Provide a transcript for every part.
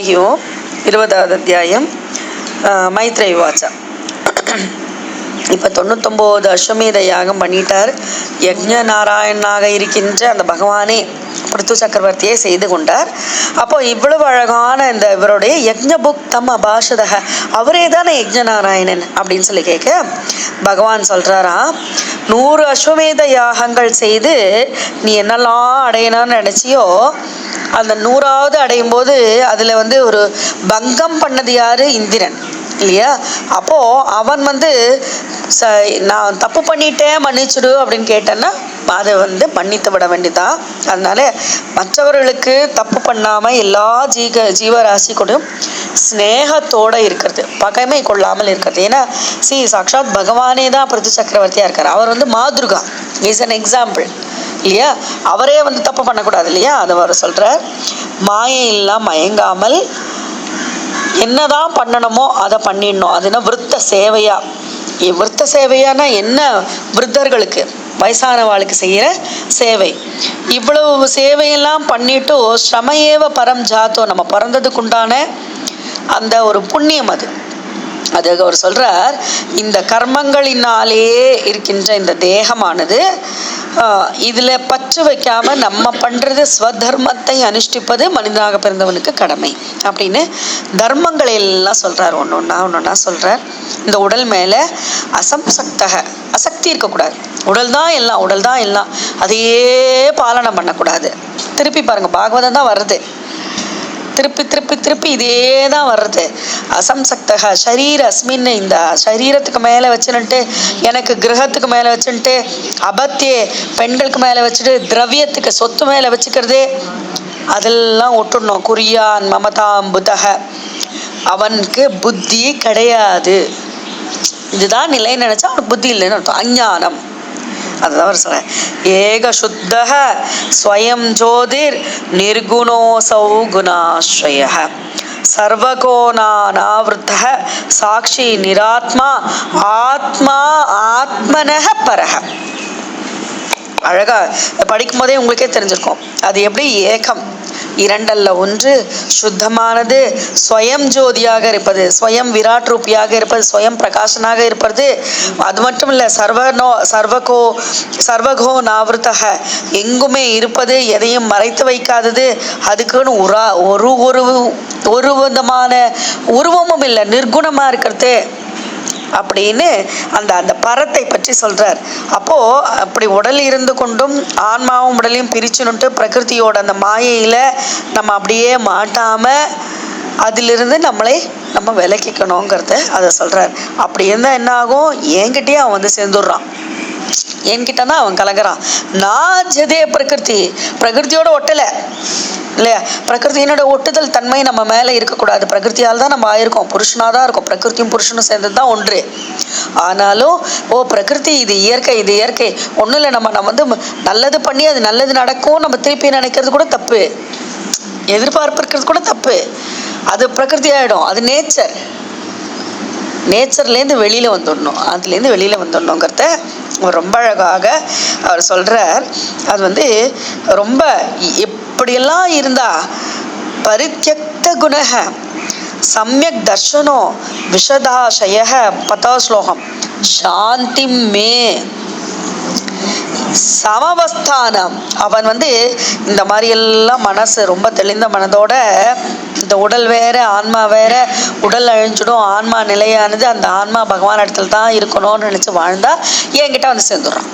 ஐயோ இருபதாவது அத்தியாயம் மைத்ரை வாச்சா. இப்போ தொண்ணூத்தொம்போது அஸ்வமேத யாகம் பண்ணிட்டார். யக்ஞ நாராயணனாக இருக்கின்ற அந்த பகவானே. பிருத்து சக்கரவர்த்தியை செய்து கொண்டார். அப்போ இவ்வளவு அழகான இந்த இவருடைய யக்ஞ புக்தம் அபாஷதக அவரே தானே யக்ஞ நாராயணன் அப்படின்னு சொல்லி கேட்க பகவான் சொல்றாரா நூறு அஸ்வமேத யாகங்கள் செய்து நீ என்னெல்லாம் அடையணும்னு நினைச்சியோ அந்த நூறாவது அடையும் போது அதில் வந்து ஒரு பங்கம் பண்ணது யாரு? இந்திரன். இல்லையா? அப்போது அவன் வந்து ச நான் தப்பு பண்ணிட்டேன் மன்னிச்சுடு அப்படின்னு கேட்டேன்னா அதை வந்து மன்னித்து விட வேண்டியதான் அதனால மற்றவர்களுக்கு தப்பு பண்ணாமல் எல்லா ஜீக ஜீவராசி கூடயும் ஸ்னேகத்தோடு இருக்கிறது பகைமை கொள்ளாமல் இருக்கிறது. ஏன்னா சி சாக்ஷாத் பகவானே தான் பிருத்து சக்கரவர்த்தியாக இருக்கார். அவர் வந்து மாதுர்கா. இஸ் அன் எக்ஸாம்பிள் இல்லையா? அவரே வந்து தப்பு பண்ணக்கூடாது இல்லையா? அதை அவர் சொல்கிறார் மாயையெல்லாம் மயங்காமல் என்னதான் பண்ணணுமோ அதை பண்ணிடணும். அதுனா விருத்த சேவையா? விருத்த சேவையானா என்ன விருத்தர்களுக்கு? வயசானவாளுக்கு செய்கிற சேவை. இவ்வளவு சேவையெல்லாம் பண்ணிட்டு ஸ்ரமயேவ பரம் ஜாத்தோ. நம்ம பிறந்ததுக்குண்டான அந்த ஒரு புண்ணியம் அது. அது அவர் சொல்றார் இந்த கர்மங்களினாலேயே இருக்கின்ற இந்த தேகமானது இதில் பற்று வைக்காம நம்ம பண்ணுறது ஸ்வதர்மத்தை அனுஷ்டிப்பது மனிதனாக பிறந்தவனுக்கு கடமை. அப்படின்னு தர்மங்களை எல்லாம் சொல்கிறார் ஒன்று ஒன்றா ஒன்று ஒன்றா சொல்கிறார் இந்த உடல் மேலே அசம்சக்தக அசக்தி இருக்கக்கூடாது. உடல் தான் எல்லாம் உடல் தான் எல்லாம். அதையே பாலனம் பண்ணக்கூடாது. திருப்பி பாருங்கள் பாகவதம் தான் வருது. திருப்பி திருப்பி திருப்பி இதே தான் வர்றது அசம்சக்தக ஷரீர அஸ்மின்னு இந்த சரீரத்துக்கு மேலே வச்சுன்ட்டு எனக்கு கிரகத்துக்கு மேலே வச்சுன்ட்டு அபத்தியே பெண்களுக்கு மேலே வச்சுட்டு திரவியத்துக்கு சொத்து மேலே வச்சுக்கிறது அதெல்லாம் விட்டுடணும் குறியான் மமதாம் புதக அவனுக்கு புத்தி கிடையாது. இதுதான் நிலை நினச்சா அவனுக்கு புத்தி இல்லைன்னு அர்த்தம். அஞ்ஞானம். அதுதான் அவர் சொல்ற ஏக சுத்தக ஸ்வயம் ஜோதிர் நிர்குணோசௌ குணாஸ்ரய சர்வகோணானாவிருத்த சாட்சி நிராத்மா ஆத்மா ஆத்மனக பரக அழகா படிக்கும் போதே உங்களுக்கே தெரிஞ்சிருக்கும். அது எப்படி? ஏகம். இரண்டல்ல ஒன்று சுத்தமானது ஸ்வயம் ஜோதியாக இருப்பது ஸ்வயம் விராட் ரூபியாக இருப்பது ஸ்வயம் பிரகாசனாக இருப்பது. அது மட்டும் இல்லை சர்வனோ சர்வகோ சர்வகோ நாவிருத்தக. எங்குமே இருப்பது எதையும் மறைத்து வைக்காதது. அதுக்குன்னு உரா ஒரு ஒரு ஒரு விதமான உருவமும் இல்லை நிர்குணமாக இருக்கிறது. அப்படின்னு அந்த அந்த பரத்தை பற்றி சொல்கிறார் அப்போது அப்படி உடல் இருந்து கொண்டும் ஆன்மாவும் உடலையும் பிரிச்சுனுட்டு பிரகிருத்தியோட அந்த மாயையில் நம்ம அப்படியே மாட்டாமல் அதிலிருந்து நம்மளை நம்ம விலக்கிக்கணுங்கிறத அதை சொல்கிறார் அப்படி இருந்தால் என்ன ஆகும்? என்கிட்டயே அவன் வந்து சேர்ந்துடுறான். என்கிட்ட தான் அவன் கலங்குறான். நான் ஜதே பிரகிருதி. பிரகிருதியோட ஒட்டலை. இல்லையா? பிரகிருதியினோட ஒட்டுதல் தன்மை நம்ம மேலே இருக்கக்கூடாது. பிரகிருத்தியால் தான் நம்ம ஆயிருக்கோம். புருஷனாக தான் இருக்கும். பிரகிருதியும் புருஷனும் சேர்ந்தது தான் ஒன்று. ஆனாலும் ஓ பிரகிருதி இது இயற்கை இது இயற்கை. ஒன்றும் இல்லை நம்ம நம்ம வந்து நல்லது பண்ணி அது நல்லது நடக்கும் நம்ம திருப்பி நினைக்கிறது கூட தப்பு. எதிர்பார்ப்பு இருக்கிறது கூட தப்பு. அது பிரகிருதி ஆகிடும் அது நேச்சர் நேச்சர்லேருந்து வெளியில் வந்துடணும். அதுலேருந்து வெளியில் வந்துடணுங்கிறத ரொம்ப அழகாக அவர் சொல்கிறார் அது வந்து ரொம்ப எப்படியெல்லாம் இருந்தால் பரித்தியக்த குணக சமயக் தர்ஷனோ விஷதாசய பதா ஸ்லோகம் சாந்தி மே சமவஸ்தானம். அவன் வந்து இந்த மாதிரி எல்லாம் மனசு ரொம்ப தெளிந்த மனதோட இந்த உடல் வேற ஆன்மா வேற உடல் அழிஞ்சிடும் ஆன்மா நிலையானது அந்த ஆன்மா பகவான் இடத்துல தான் இருக்கணும்னு நினைச்சு வாழ்ந்தா என்கிட்ட வந்து சேர்ந்துடுறான்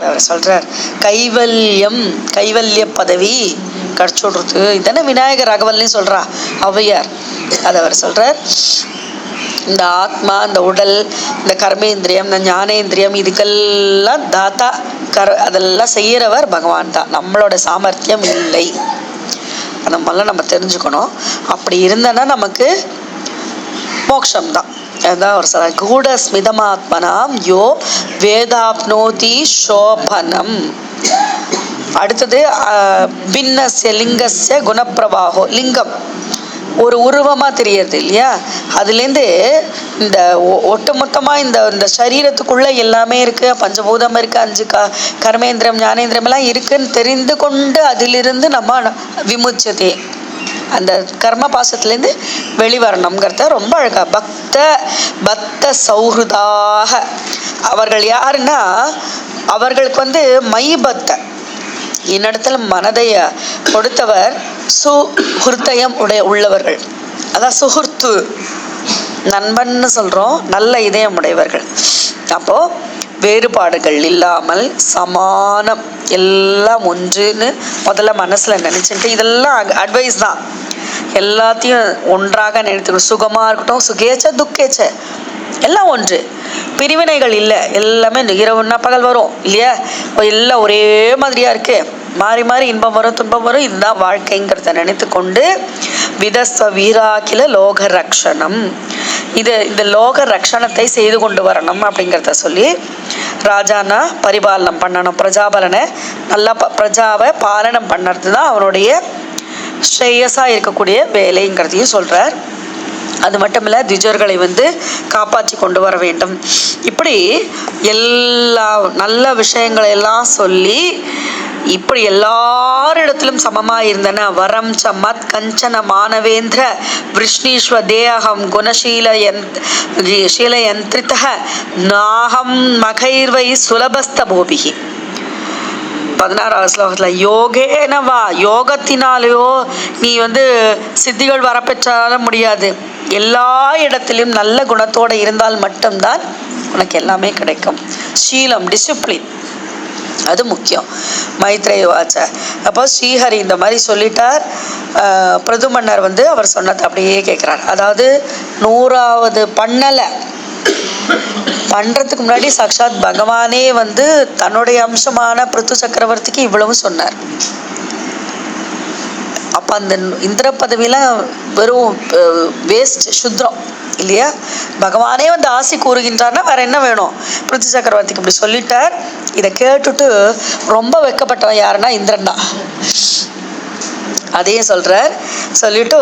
அவர் சொல்றார் கைவல்யம் கைவல்ய பதவி. கிடைச்சுடுறது இதானே விநாயகர் ராகவல்னு சொல்றா ஔவையார். அதை அவர் சொல்றார் இந்த ஆத்மா இந்த உடல் இந்த கர்மேந்திரியம் இந்த ஞானேந்திரியம் இதுக்கெல்லாம் தாத்தா கர் அதெல்லாம் செய்கிறவர் பகவான் தான். நம்மளோட சாமர்த்தியம் இல்லை. அதை மாதிரிலாம் நம்ம தெரிஞ்சுக்கணும். அப்படி இருந்தனா நமக்கு மோட்சம் தான். அதான் அவர் சொல்ற கூட ஸ்மிதமாத்மனாம் யோ வேதாப்னோதி சோபனம். அடுத்தது பின்னஸ்ய லிங்கஸ்ய குணப்பிரவாகோ லிங்கம். ஒரு உருவமாக தெரியறது இல்லையா? அதுலேருந்து இந்த ஒ- ஒட்டுமொத்தமா இந்த இந்த சரீரத்துக்குள்ளே எல்லாமே இருக்குது பஞ்சபூதம் இருக்குது அஞ்சு க கர்மேந்திரம் ஞானேந்திரம் எல்லாம் இருக்குன்னு தெரிந்து கொண்டு அதிலிருந்து நம்ம விமுச்சதே. அந்த கர்ம பாசத்துலேருந்து வெளிவரணுங்கிறத ரொம்ப அழகா பக்த பக்த சௌஹிருதாக அவர்கள் யாருன்னா அவர்களுக்கு வந்து மை பக்த என்னிடத்துல மனதைய கொடுத்தவர் சுஹுர்த்தயம் உடைய உள்ளவர்கள். அதான் சுகுர்த்து நண்பன்னு சொல்கிறோம் நல்ல இதயம் உடையவர்கள். அப்போது வேறுபாடுகள் இல்லாமல் சமானம் எல்லாம் ஒன்றுன்னு முதல்ல மனசில் நினச்சிட்டு இதெல்லாம் அட்வைஸ் தான். எல்லாத்தையும் ஒன்றாக நினைத்துக்கணும். சுகமாக இருக்கட்டும் சுகேச்ச துக்கேச்ச. எல்லாம் ஒன்று. பிரிவினைகள் இல்லை. எல்லாமே இரவுன்னா பகல் வரும். இல்லையா? இப்போ எல்லாம் ஒரே மாதிரியாக இருக்குது மாறி மாறி இன்பம் வரும் துன்பம் வரும். இதுதான் வாழ்க்கைங்கிறத நினைத்து கொண்டு விதஸ்வ வீராக்கில லோக ரக்ஷணம் இது இந்த லோக ரக்ஷணத்தை செய்து கொண்டு வரணும் அப்படிங்கிறத சொல்லி ராஜானா பரிபாலனம் பண்ணணும். பிரஜாபலனை நல்லா ப பிரஜாவை பாலனம் பண்ணுறது தான் அவனுடைய ஸ்ரேயஸாக இருக்கக்கூடிய வேலைங்கிறதையும் சொல்கிறார் அது மட்டும் இல்லை திஜர்களை வந்து காப்பாற்றி கொண்டு வர வேண்டும். இப்படி எல்லா நல்ல விஷயங்களை எல்லாம் சொல்லி இப்படி எல்லாரிடத்திலும் சமமாக இருந்தன. வரம் ச கஞ்சன மானவேந்திர விஷ்ணீஸ்வ தேகம் குணசீல சீல ஷீலயந்திரித நாகம் மகைர்வை சுலபஸ்த போபிகி. பதினாறாவது ஸ்லோகத்தில் யோகேனவா யோகத்தினாலேயோ நீ வந்து சித்திகள் வரப்பெற்றாலும் முடியாது. எல்லா இடத்திலும் நல்ல குணத்தோடு இருந்தால் மட்டும்தான் உனக்கு எல்லாமே கிடைக்கும். சீலம் டிசிப்ளின் அது முக்கியம். மைத்ரேய வாச்ச. அப்போ ஸ்ரீஹரி இந்த மாதிரி சொல்லிட்டார். பிரதுமன்னர் வந்து அவர் சொன்னதை அப்படியே கேட்குறார் அதாவது நூறாவது பண்ணலை. பண்ணுறதுக்கு முன்னாடி சாக்ஷாத் பகவானே வந்து தன்னுடைய அம்சமான பிருத்து சக்கரவர்த்திக்கு இவ்வளவு சொன்னார். அப்போ அந்த இந்திர பதவியெலாம் வெறும் வேஸ்ட் சுத்ரம் இல்லையா? பகவானே வந்து ஆசை கூறுகின்றார்னா வேற என்ன வேணும்? பிருத்தி சக்கரவர்த்திக்கு இப்படி சொல்லிட்டார். இதை கேட்டுட்டு ரொம்ப வெட்கப்பட்டவன் யாருன்னா இந்திரன் தான். அதையும் சொல்கிறார் சொல்லிட்டு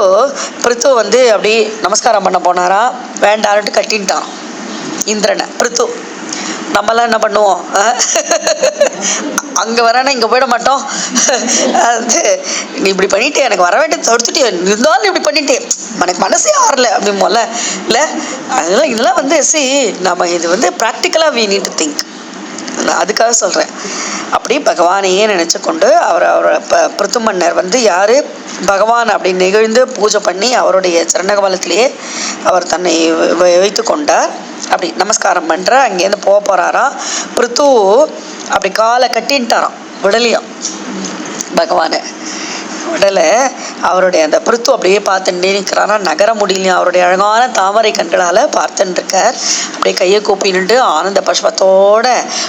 பிரித்து வந்து அப்படி நமஸ்காரம் பண்ண போனாரா? வேண்டான்ட்டு கட்டின்ட்டான் இந்திரனை பிரித்து. நம்மளாம் என்ன பண்ணுவோம்? அங்கே அங்க வரானா இங்க போயிட மாட்டோம். அது நீ இப்படி பண்ணிட்டு எனக்கு வர வேண்டியது தடுத்துட்டு இருந்தாலும் இப்படி பண்ணிட்டேன் எனக்கு மனசே ஆறல அப்படிமோல இல்ல அதெல்லாம் இதெல்லாம் வந்து சி நம்ம இது வந்து ப்ராக்டிக்கலா வி நீட் டு திங்க் அதுக்காக சொல்கிறேன் அப்படி பகவானையே நினச்சி கொண்டு அவர் அவரை ப பிருத்துமன்னர் வந்து யார்? பகவான் அப்படி நிகழ்ந்து பூஜை பண்ணி அவருடைய சரணகமலத்திலேயே அவர் தன்னை வைத்து கொண்டார். அப்படி நமஸ்காரம் பண்ணுற அங்கேருந்து போக போகிறாராம் பிருத்து அப்படி காலை கட்டின்ட்டாராம் விடலையும் பகவானை. உடலை அவருடைய அந்த பிரித்து அப்படியே பார்த்து நிற்கிறாரா. நகர முடியலையும் அவருடைய அழகான தாமரை கண்களால் பார்த்துன்னு இருக்கார். அப்படியே கையை கூப்பி நின்று ஆனந்த பஷ்பத்தோட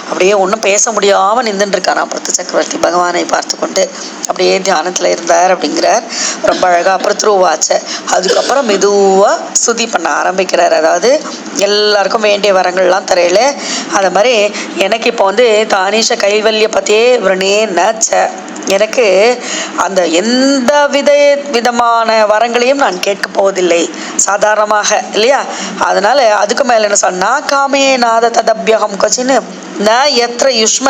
அப்படியே ஒன்றும் பேச முடியாமல் நின்றுன்னு இருக்காராம் பிருத்து சக்கரவர்த்தி பகவானை பார்த்து கொண்டு அப்படியே தியானத்தில் இருந்தார் அப்படிங்கிறார். ரொம்ப அழகாக பிருத்ருவாச்ச அதுக்கப்புறம் மெதுவாக சுதி பண்ண ஆரம்பிக்கிறார். அதாவது எல்லாருக்கும் வேண்டிய வரங்கள்லாம் தரையில. அது மாதிரி எனக்கு இப்போ வந்து தானீஷ கைவல்ய பற்றியே விரணே நச்ச. எனக்கு அந்த எந்த வித விதமான வரங்களையும் நான் கேட்க போவதில்லை சாதாரணமாக இல்லையா? அதனால அதுக்கு மேல என்ன சொன்னா காமே நாத ததபியகம் கொச்சின்னு ந எத்திர யுஷ்ம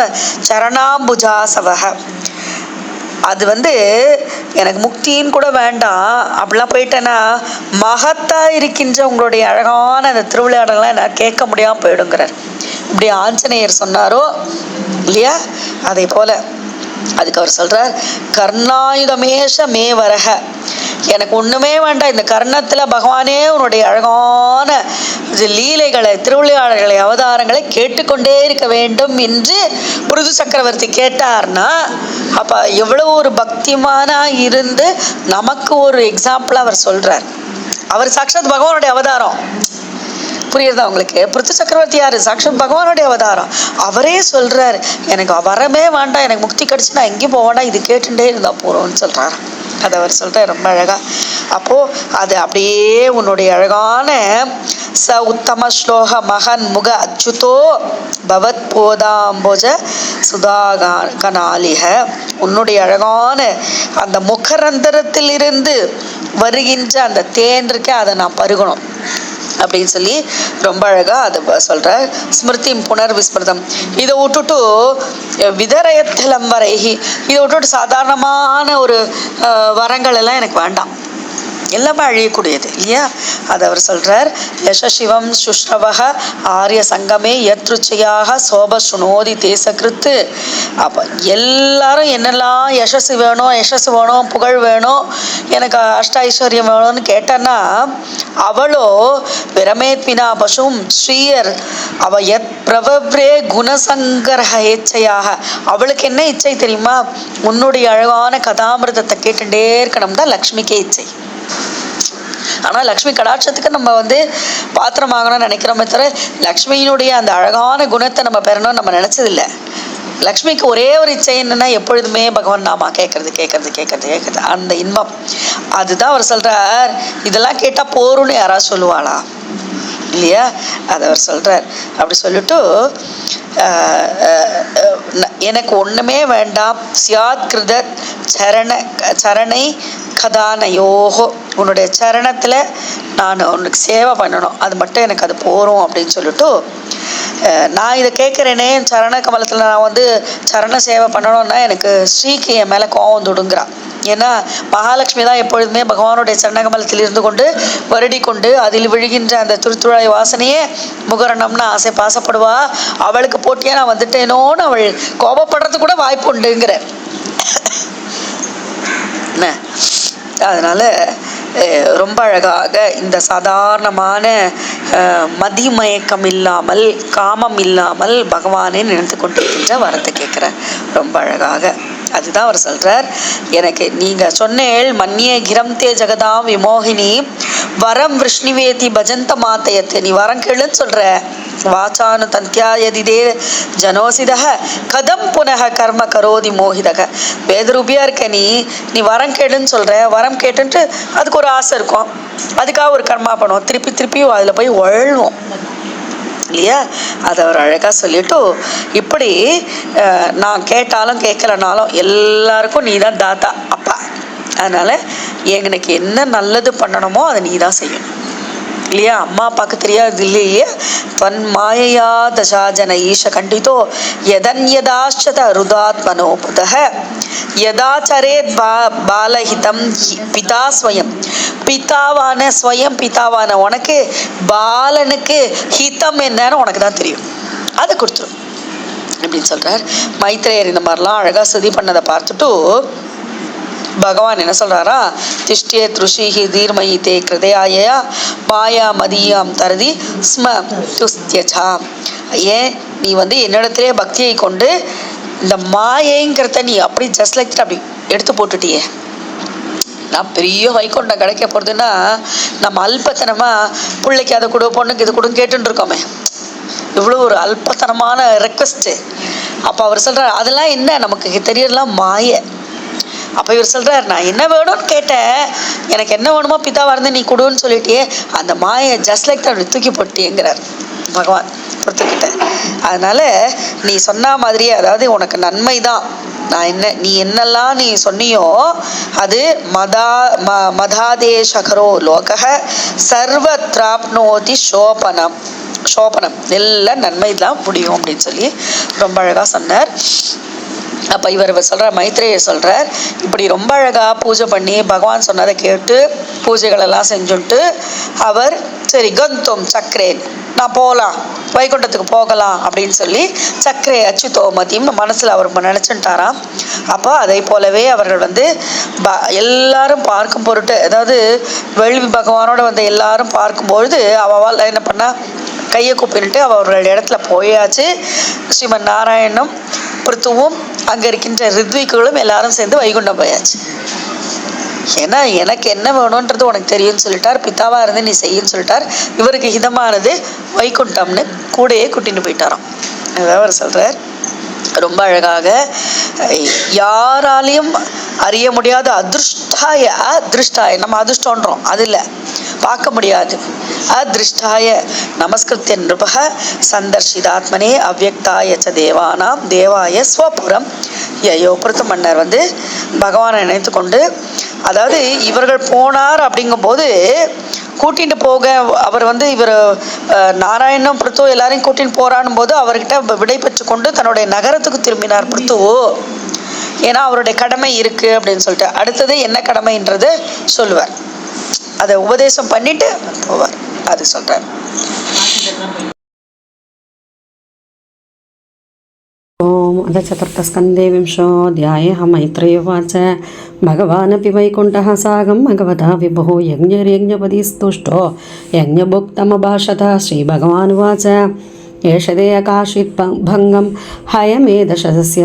சரணாம்புஜாசவக அது வந்து எனக்கு முக்தின்னு கூட வேண்டாம். அப்படிலாம் போயிட்டேன்னா மகத்தா இருக்கின்ற உங்களுடைய அழகான அந்த திருவிளையாடலாம் நான் கேட்க முடியாமல் போயிடுங்கிறார். இப்படி ஆஞ்சநேயர் சொன்னாரோ இல்லையா? அதே போல. அதுக்கு அவர் சொல்றார் கர்ணாயுதமேஷ மே வரக எனக்கு ஒண்ணுமே வேண்டாம் இந்த கர்ணத்துல பகவானே உன்னுடைய அழகான இது லீலைகளை திருவிளையாடல்களை அவதாரங்களை கேட்டுக்கொண்டே இருக்க வேண்டும் என்று புருது சக்கரவர்த்தி கேட்டார்னா அப்ப எவ்வளவு ஒரு பக்திமானா இருந்து நமக்கு ஒரு எக்ஸாம்பிள் அவர் சொல்றார். அவர் சாட்சாத் பகவானுடைய அவதாரம். புரியுதா உங்களுக்கு? பிருத்து சக்கரவர்த்தி யாரு? சாட்சாத் பகவானுடைய அவதாரம். அவரே சொல்றாரு எனக்கு வரமே வேண்டாம் எனக்கு முக்தி கிடைச்சு நான் எங்கேயும் போக வேண்டாம் இது கேட்டுட்டே இருந்தா போறோம்னு சொல்றாரு அதை அவர் சொல்றாரு ரொம்ப அழகா. அப்போ அது அப்படியே உன்னுடைய அழகான ச உத்தம ஸ்லோக மகன் முக அச்சுதோ பவத் போதாம்போஜ சுதாகா கனாலிக. உன்னுடைய அழகான அந்த முகரந்தரத்தில் இருந்து வருகின்ற அந்த தேன் இருக்கே அதை நான் பருகணும். அப்படின்னு சொல்லி ரொம்ப அழகாக அதை ப- ஸ்மிருதி புனர் விஸ்மிருதம் இதை விட்டுட்டு விதரயத்தலம் வரைகி இதை விட்டுட்டு சாதாரணமான ஒரு வரங்கள் எல்லாம் எனக்கு வேண்டாம். எல்லாமே அழியக்கூடியது இல்லையா? அது அவர் சொல்கிறார் யசசிவம் சுஷ்ணவக ஆரிய சங்கமே யத்ருச்சையாக சோப சுனோதி தேசகிருத்து. அப்போ எல்லாரும் என்னெல்லாம் யசஸ் வேணும் யசஸ் வேணும் புகழ் வேணும் எனக்கு அஷ்ட ஐஸ்வர்யம் வேணும்னு கேட்டேன்னா அவளோ விரமேத்மினா பசும் ஸ்ரீயர் அவ எத் பிரபவ்ரே குணசங்கரக இச்சையாக அவளுக்கு என்ன இச்சை தெரியுமா? உன்னுடைய அழகான கதாமிரதத்தை கேட்டுட்டே இருக்கணும் தான் லக்ஷ்மிக்கே இச்சை. ஆனால் லக்ஷ்மி கடாட்சத்துக்கு நம்ம வந்து பாத்திரம் வாங்கணும்னு நினைக்கிறோமே தவிர லக்ஷ்மியினுடைய அந்த அழகான குணத்தை நம்ம பெறணும்னு நம்ம நினச்சதில்ல. லக்ஷ்மிக்கு ஒரே ஒரு இச்சை என்னன்னா எப்பொழுதுமே பகவான் நாமா கேட்கறது கேட்கறது கேட்கறது கேட்கறது. அந்த இன்பம். அதுதான் அவர் சொல்றார். இதெல்லாம் கேட்டால் போரும்னு யாராவது சொல்லுவாளா? இல்லையா? அதை அவர் சொல்றார். அப்படி சொல்லிட்டு எனக்கு ஒண்ணுமே வேண்டாம். சியாத் கிருத சரண சரணை கதானயோகோ. உன்னுடைய சரணத்தில் நான் உனக்கு சேவை பண்ணணும். அது மட்டும் எனக்கு அது போரும் அப்படின்னு சொல்லிட்டு நான் இதை கேட்குறேனே சரண கமலத்தில் நான் வந்து சரண சேவை பண்ணணும்னா எனக்கு ஸ்ரீக்கு என் மேலே கோவம் தொடுங்குறான் ஏன்னா மகாலட்சுமி தான் எப்பொழுதுமே பகவானுடைய சரணகமலத்தில் இருந்து கொண்டு வருடி கொண்டு அதில் விழுகின்ற அந்த திருத்துழாய் வாசனையே முகரணம்னு ஆசை பாசப்படுவா. அவளுக்கு போட்டியாக நான் வந்துட்டேனோன்னு அவள் கோபப்படுறது கூட வாய்ப்பு உண்டுங்கிற என்ன? அதனால ரொம்ப அழகாக இந்த சாதாரணமான மதிமயக்கம் இல்லாமல் காமம் இல்லாமல் பகவானை நினைத்து கொண்டிருக்கின்ற வரத்தை கேட்குறேன் ரொம்ப அழகாக. அதுதான் அவர் சொல்கிறார் எனக்கு நீங்கள் சொன்னேள் மன்னிய கிரம் தே ஜெகதாம் விமோகினி வரம் விஷ்ணுவேதி பஜந்த மாத்தையத்தை நீ வரம் கேளுன்னு சொல்கிற வாசானு தந்தியாயதிதே ஜனோசிதக கதம் புனக கர்ம கரோதி மோகிதக வேதரூபியா இருக்க நீ நீ வரம் கேடுன்னு சொல்கிற வரம் கேட்டுன்ட்டு அதுக்கு ஒரு ஆசை இருக்கும். அதுக்காக ஒரு கர்மா பண்ணுவோம். திருப்பி திருப்பி அதில் போய் உழல்வோம் இல்லையா? அதை அவர் அழகாக சொல்லிட்டு இப்படி நான் கேட்டாலும் கேட்கலனாலும் எல்லாருக்கும் நீ தான் தாத்தா அப்பா. அதனால் எங்களுக்கு என்ன நல்லது பண்ணணுமோ அதை நீ தான் செய்யணும். இல்லையா? அம்மா அப்பாவுக்கு தெரியாது இல்லையே? தன் மாயையா தசாஜன ஈஷ கண்டித்தோ எதன்யதாச்சத ருதாத்மனோபுதக யதாச்சரே பா பாலஹிதம் பிதா ஸ்வயம். பிதாவான ஸ்வயம் பிதாவான உனக்கு பாலனுக்கு ஹிதம் என்னன்னு உனக்கு தான் தெரியும். அதை கொடுத்துரும். அப்படின்னு சொல்கிறார் மைத்ரேயர் இந்த மாதிரிலாம் அழகாக ஸ்துதி பண்ணதை பார்த்துட்டு பகவான் என்ன சொல்கிறாரா திஷ்டிய திருஷிஹி தீர்மயி தே கிருதயாயா மாயா மதியாம் தருதி ஸ்ம துஸ்தியஜா. ஏன் நீ வந்து என்னிடத்திலே பக்தியை கொண்டு இந்த மாயைங்கிறத நீ அப்படி ஜஸ்ட் லைக் அப்படி எடுத்து போட்டுட்டியே. நான் பெரிய வைகுண்டம் கிடைக்க போகிறதுன்னா நம்ம அல்பத்தனமாக பிள்ளைக்கு அதை கொடு பொண்ணுக்கு இது கொடுன்னு கேட்டுட்டு இருக்கோமே. இவ்வளோ ஒரு அல்பத்தனமான ரெக்வஸ்ட்டு அப்போ அவர் சொல்கிறார் அதெல்லாம் என்ன நமக்கு தெரியலாம் மாய. அப்போ இவர் சொல்கிறார் நான் என்ன வேணும்னு கேட்டேன். எனக்கு என்ன வேணுமோ பிதாவாக இருந்து நீ கொடுன்னு சொல்லிட்டியே. அந்த மாயை ஜஸ்ட் லைக் தான் தூக்கி போட்டியேங்கிறார் பகவான் பொறுத்துக்கிட்ட அதனால நீ சொன்ன மாதிரியே அதாவது உனக்கு நன்மை தான் நான் என்ன நீ என்னெல்லாம் நீ சொன்னியோ அது மதா ம மதாதேசகரோ லோக சர்வத்ராப்னோதி சோபனம் சோபனம் எல்லாம் நன்மை தான் முடியும் அப்படின்னு சொல்லி ரொம்ப அழகாக சொன்னார். அப்போ இவர் சொல்கிற மைத்ரேயர் சொல்கிறார் இப்படி ரொம்ப அழகாக பூஜை பண்ணி பகவான் சொன்னதை கேட்டு பூஜைகளெல்லாம் செஞ்சுட்டு அவர் சரி கந்தோம் சக்கரேன் நான் போகலாம் வைகுண்டத்துக்கு போகலாம் அப்படின்னு சொல்லி சக்கரே அச்சுதோமதியும் மனசில் அவர் நினச்சிட்டாராம். அப்போ அதை போலவே அவர்கள் வந்து ப எல்லாரும் பார்க்கும் பொருட்டு அதாவது வேள்வி பகவானோட வந்து எல்லாரும் பார்க்கும்பொழுது அவள் என்ன பண்ணா கையை கூப்பிட்டு அவர்கள் இடத்துல போயாச்சு. ஸ்ரீமன் நாராயணனும் பிருத்துவும் அங்கே இருக்கின்ற ரித்விக்குகளும் எல்லாரும் சேர்ந்து வைகுண்டம் போயாச்சு. ஏன்னா எனக்கு என்ன வேணுன்றது உனக்கு தெரியும்னு சொல்லிட்டார். பித்தாவாக இருந்து நீ செய்யுன்னு சொல்லிட்டார். இவருக்கு ஹிதமானது வைகுண்டம்னு கூடையே கூட்டின்னு போயிட்டாராம். அவர் சொல்கிறார் ரொம்ப அழகாக யாராலையும் அறிய முடியாத அதிருஷ்டாய அதிருஷ்டாய நம்ம அதிர்ஷ்டன்றோம் அது இல்லை. பார்க்க முடியாது. அதிருஷ்டாய நமஸ்கிருத்திய நிருபக சந்தர்ஷிதாத்மனே அவ்வக்தாய ச தேவானாம் தேவாய ஸ்வபுரம். யயோ பொருத்த மன்னர் வந்து பகவானை நினைத்து கொண்டு அதாவது இவர்கள் போனார் அப்படிங்கும்போது கூட்டிகிட்டு போக அவர் வந்து இவர் நாராயணம் பிருத்து எல்லாரையும் கூட்டின்னு போறான் போது அவர்கிட்ட விடை பெற்று கொண்டு தன்னுடைய நகரத்துக்கு திரும்பினார் பிருத்து ஏன்னா அவருடைய கடமை இருக்குது அப்படின்னு சொல்லிட்டு. அடுத்தது என்ன கடமைன்றது சொல்லுவார். அதை உபதேசம் பண்ணிட்டு போவார் அது சொல்கிறார் ॐ अथ चतुर्थस्कन्धे विंशोऽध्यायः मैत्रेयवाच भगवानपि वैकुण्ठः सागं भगवता विभुः यज्ञर्यज्ञपतिस्तुष्टो यज्ञभुक्तमभाषत श्रीभगवानुवाच ఏషదేయకాశిత్ భంగం హయమేధశస్య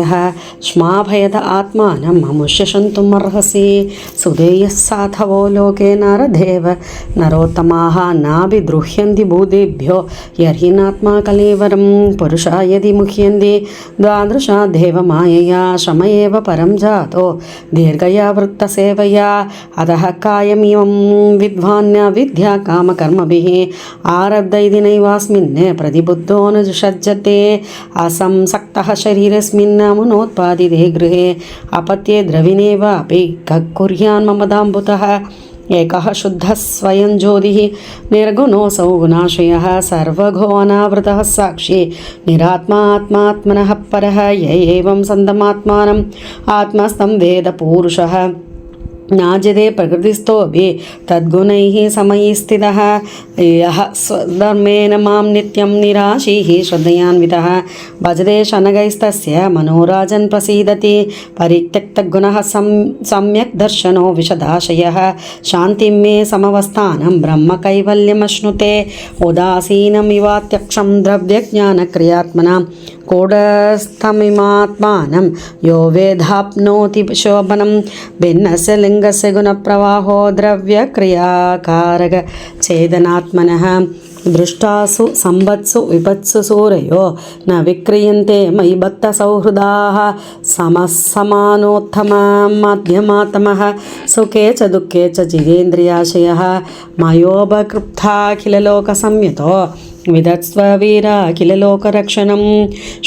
శ్మాభయత ఆత్మానం మముష్యశంతుమర్హసి సుదేయ సాధవో లోకే నరదేవ నరోత్తమాహ నాభిద్రుహ్యంది భూదేభ్యో యర్హినాత్మా కలేవరం పురుషా యది ముహ్యంది ద్వాదృశా దేవమాయయా శమ ఏవ పరం జాతో దీర్ఘయా వృత్తసేవయా అధ కాయమివం విద్వాన్య విద్యా కామకర్మభి ఆరబ్ధ ఇది నైవాస్మిన్ ప్రతిబుద్ధో इति नैवास्मिन् प्रतिबुद्धो न सज्जते असंसक्तः शरीरस्मिन्नमुनोत्पादिते गृहे अपत्ये द्रविणे वापि कः कुर्यान् मम दाम्बुतः एकः शुद्धः स्वयं ज्योतिः निर्गुणोऽसौ गुणाशयः सर्वघोऽनावृतः साक्षी निरात्मा आत्मात्मनः परः य एवं सन्दमात्मानम् आत्मस्तं वेदपूरुषः జ్ఞాజతే ప్రకృతిస్థోభి తద్గుణై సమయీ స్థిత యహ స్వధర్మేణ మాం నిత్యం నిరాశీ శ్రద్ధయాన్విత భజతే శనగైస్తస్య మనోరాజన్ ప్రసీదతి పరిత్యక్తగుణ సం సమ్యక్ దర్శనో విశదాశయ శాంతిం మే సమవస్థానం బ్రహ్మకైవల్యమశ్నుతే ఉదాసీనమివాత్యక్షం ద్రవ్యజ్ఞానక్రియాత్మన కూడస్థమిమాత్మానం యో వేధాప్నోతి శోభనం భిన్నస లింగస గుణప్రవాహో ద్రవ్యక్రియాకారక చేదనాత్మన దృష్టాసు సంబత్సు విపత్సు సూరయో న విక్రీయంతే మయి భక్త సౌహృదా సమసమానోత్తమ మధ్యమాతమ సుఖే చ దుఃఖే చ జిగేంద్రియాశయ మయోపకృప్తాఖిలలోక సంయతో वीराखिललोकरक्षणं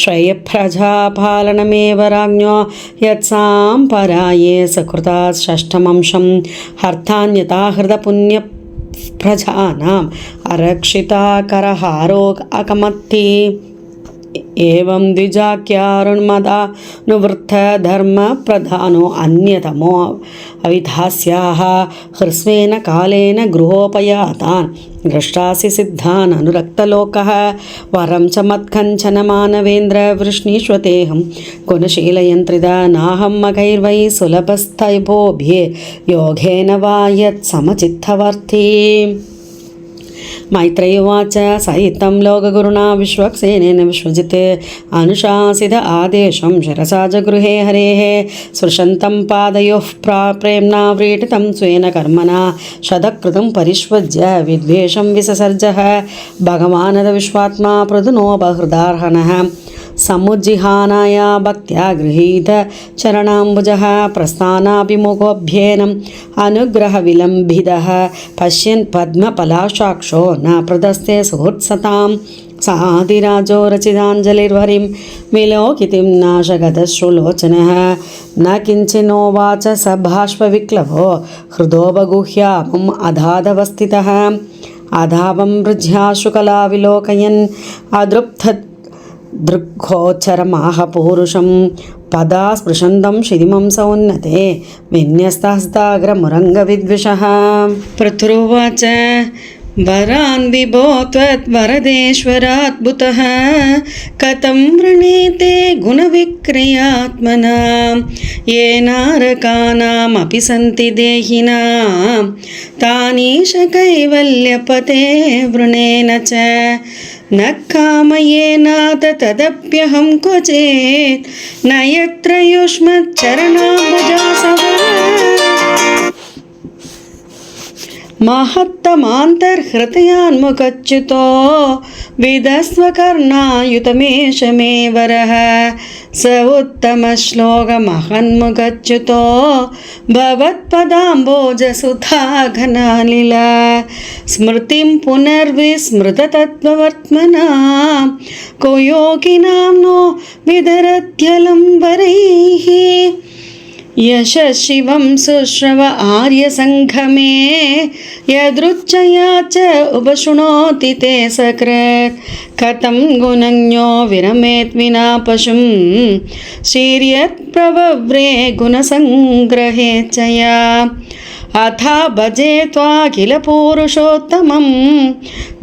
श्रेयप्रजापालनमेव राज्ञो यत्साम्पराये सकृता षष्ठमंशं हर्तान्यथा हृदपुण्य प्रजानाम् अरक्षिताकरहारो अकमत्ति एवं द्विजाख्यारुण्मदानुवृत्तधर्मप्रधानो अन्यतमो अविधास्याः ह्रस्वेन कालेन गृहोपयातान्। दृष्टासि सिद्धान् अनुरक्तलोकः वरं च मत्कञ्चनमानवेन्द्रवृष्णीष्वतेऽहं गुणशीलयन्त्रिदा नाहं मखैर्वै सुलभस्थैभोभ्ये योगेन वा यत्समचित्तवर्ती मैत्रेयुवाच सहितं लोकगुरुणा विश्वक्सेनेन विश्वजिते अनुशासित आदेशं शिरसा जगृहे हरेः स्पृशन्तं पादयोः प्रा प्रेम्णा व्रीडितं स्वेन कर्मणा शतकृतं परिष्वज्य विद्वेषं विससर्जः भगवानद विश्वात्मा पृथुनो बहृदार्हणः समुज्जिहानाया भक्त्या गृहीत चरणाम्बुजः प्रस्थानाभिमुखोऽभ्येनम् अनुग्रहविलम्बितः पश्यन् पद्मपलाशाक्षो न प्रदस्ते सुहृत्सतां साधिराजो रचिताञ्जलिर्वरिं विलोकितिं नाशगतश्रुलोचनः न किञ्चिन्नोवाच स बाष्पविक्लवो हृदोपगुह्यामम् अधाधवस्थितः अधावं वृज्याशुकलाविलोकयन् अदृप्त దృగ్గోచరమాహ పూరుషం పదా స్పృశందం శిదిమంసౌన్నతే విన్యస్తహస్తాగ్రమురంగ విద్విష పృథురువాచ వరాన్ విభో త్వరదేశ్వరాద్భుత కథం వృణీతే గుణవిక్రియాత్మనా ఏ నారకానామపి సంతి దేహినా తానీష కైవల్యపతే వృణేన చ न कामयेनाथ तदप्यहं क्वचेत् न यत्र युष्मच्चरणाम्बुजासव महत्तमान्तर्हृतयान्मुखच्युतो विदस्वकर्णायुतमेष मे वरः स उत्तमश्लोकमहन्मुखच्युतो भवत्पदाम्बोजसुधाघनालिला स्मृतिं पुनर्विस्मृततत्त्ववर्त्मना को योगिनां नो विदरत्यलं वरैः यशशिवं सुश्रव आर्यसङ्घमे यदृच्छया च उपशृणोति ते सकृत्। कथं गुणज्ञो विरमेत् विना पशुं शीर्यत्प्रवव्रे गुणसङ्ग्रहे च या। अथ भजे त्वाखिलपुरुषोत्तमं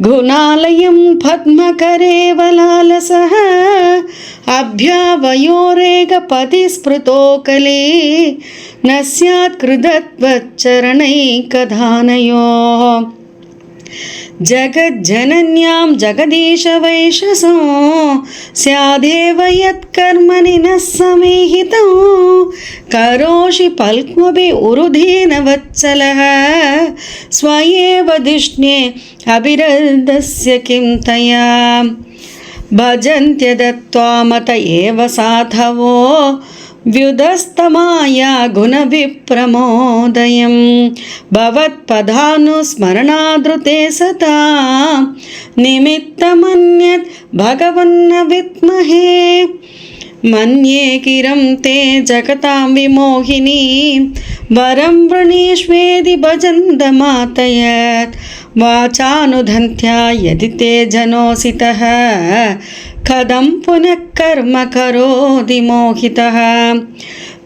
गुणालयं पद्मकरेव लालसः अभ्यावयोरेकपति स्मृतो कले न स्यात् कृतत्वच्चरणैकधानयोः जगज्जनन्यां जगदीशवैशसो, स्यादेव यत्कर्मणि न समेहितो। करोषि पल्क्वपि उरुधेन वत्सलः। स्वयेव धिष्ण्ये अभिरदस्य किं तया। भजन्त्यदत्त्वा मत एव साधवो। व्युदस्तमाया गुणविप्रमोदयं भवत्पदानुस्मरणादृते सता निमित्तमन्यत् भगवन्न विद्महे मन्ये किरं ते जगतां विमोहिनीं। वरं वृणीष्वेदि भजन्तमातयत्। वाचानुधन्त्या यदि ते जनोसितः कथं पुनः कर्म करोति मोहितः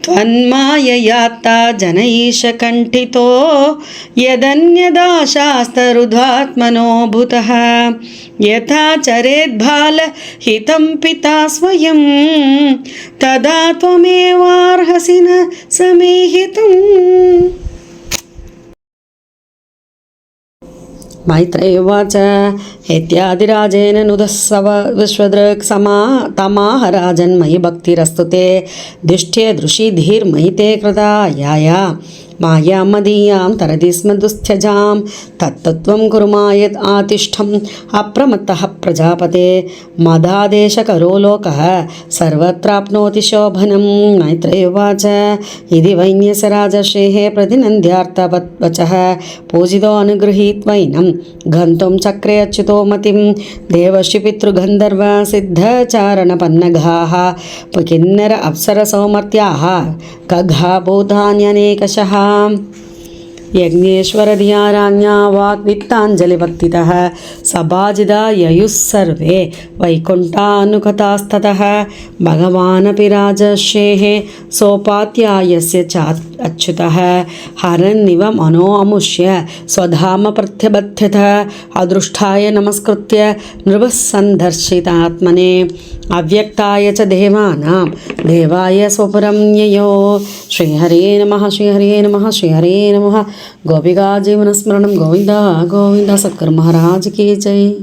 त्वन्माययात्ता जनैशकण्ठितो यदन्यदाशास्तरुद्धात्मनो भूतः यथा चरेद्बालहितं पिता स्वयं तदा त्वमेवार्हसि न समेहितुम् मैत्रेय हेत्यादिराजेन नुदस्सव विश्वदृक् समा तमाह भक्तिरस्तु ते। दुष्ट्ये दृशिधीर्मयि ते कृता। याया మాయామదీయాం తనదిస్మ దుస్థ్యజాం తత్తత్వం కురుమాయత్ ఆతిష్టం అప్రమత్త ప్రజాపతే మదాదేశకరో లోక సర్వత్రాప్నోతి శోభనం మైత్రయువాచ ఇది వైన్యసరాజశేః ప్రతినంద్యార్థవత్వచ పూజితో అనుగృహీత్వైనం గంతుం చక్రే అచ్యుతో మతిం దేవశి పితృగంధర్వ సిద్ధచారణపన్నఘాః కిన్నర అప్సరసౌమర్త్యాः గఘా భూతాన్యనేకశः Um, किन्नर अप्सरसौमर्त्याः खगा भूतान्यनेकशः यज्ञेश्वरधिया राज्ञा वाग्वित्ताञ्जलिभक्तितः सभाजिदा ययुः सर्वे वैकुण्ठानुगतास्ततः भगवानपि राजर्षेः सोपाध्यायस्य च अच्युतः हरन्निव मनोऽमुष्य स्वधाम प्रत्यबध्यत अदृष्टाय नमस्कृत्य नृपः सन्दर्शितात्मने अव्यक्ताय च देवानां देवाय स्वपुरं ययो श्रीहरे नमः श्रीहरे नमः श्रीहरे नमः గోపికా జీవన స్మరణం గోవింద గోవింద సత్కర్ మహారాజ్ కీ జై.